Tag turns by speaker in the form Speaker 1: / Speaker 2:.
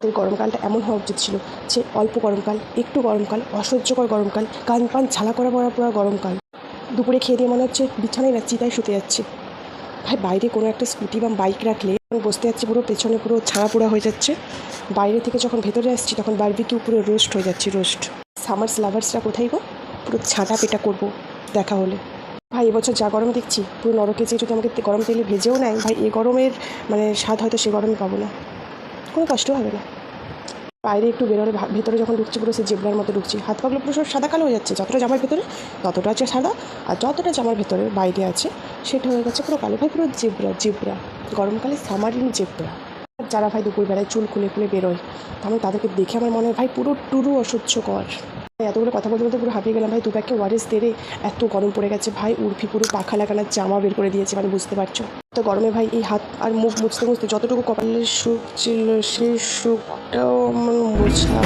Speaker 1: এই গরমকালটা এমন হওয়া উচিত ছিল যে অল্প গরমকাল, একটু গরমকাল, অসহ্যকর গরমকাল, কান পান ঝালা করা পড়া পড়া গরমকাল। দুপুরে খেয়ে দিয়ে মনে হচ্ছে বিছানায় না, চিতায় শুতে যাচ্ছি। ভাই, বাইরে কোনো একটা স্কুটি বা বাইক রাখলে বসতে যাচ্ছি পুরো, পেছনে পুরো ছাড়া পোড়া হয়ে যাচ্ছে। বাইরে থেকে যখন ভেতরে আসছি তখন বারবিকিউ পুরো রোস্ট হয়ে যাচ্ছে রোস্ট সামার্স লাভার্সরা কোথায় গো? পুরো ছাঁটা পেটা করব দেখা হলে। ভাই, এবছর যা গরম দেখছি, পুরো নরকে যে যদি আমাকে গরম তেলে ভেজেও নেয়, ভাই, এ গরমের মানে স্বাদ হয়তো সে গরমে পাবো না। কোনো কষ্ট হবে না। বাইরে একটু বেরোলে ভেতরে যখন ঢুকছি পুরো সে জেবরার মতো ঢুকছি। হাত পাগুলো পুরো সব সাদা কালো হয়ে যাচ্ছে। যতটা জামার ভেতরে, ততটা আছে সাদা। আর যতটা জামার ভেতরে বাইরে আছে, সেটা হয়ে গেছে পুরো কালো। ভাই, পুরো জেবরা জেবরা। গরমকালে সামারিন জেবরা। যারা ভাই দুপুরবেলায় চুল খুলে খুলে বেরোয় আমি তাদেরকে দেখে আমার মনে হয়, ভাই, পুরো টুরু অসহ্যকর। এতগুলো কথা বলতে বলতে পুরো হাঁপিয়ে গেলাম। ভাই দু প্যাকে ওয়ারেস দেরে এত গরম পড়ে গেছে। ভাই, উর্ফি পুরো পাখা লাগানোর জামা বের করে দিয়েছে মানে বুঝতে পারছ? তো গরমে ভাই এই হাত আর মুখ মুছতে মুছতে যতটুকু কপালের সুখ ছিল সেই সুখটাও আমার মোছা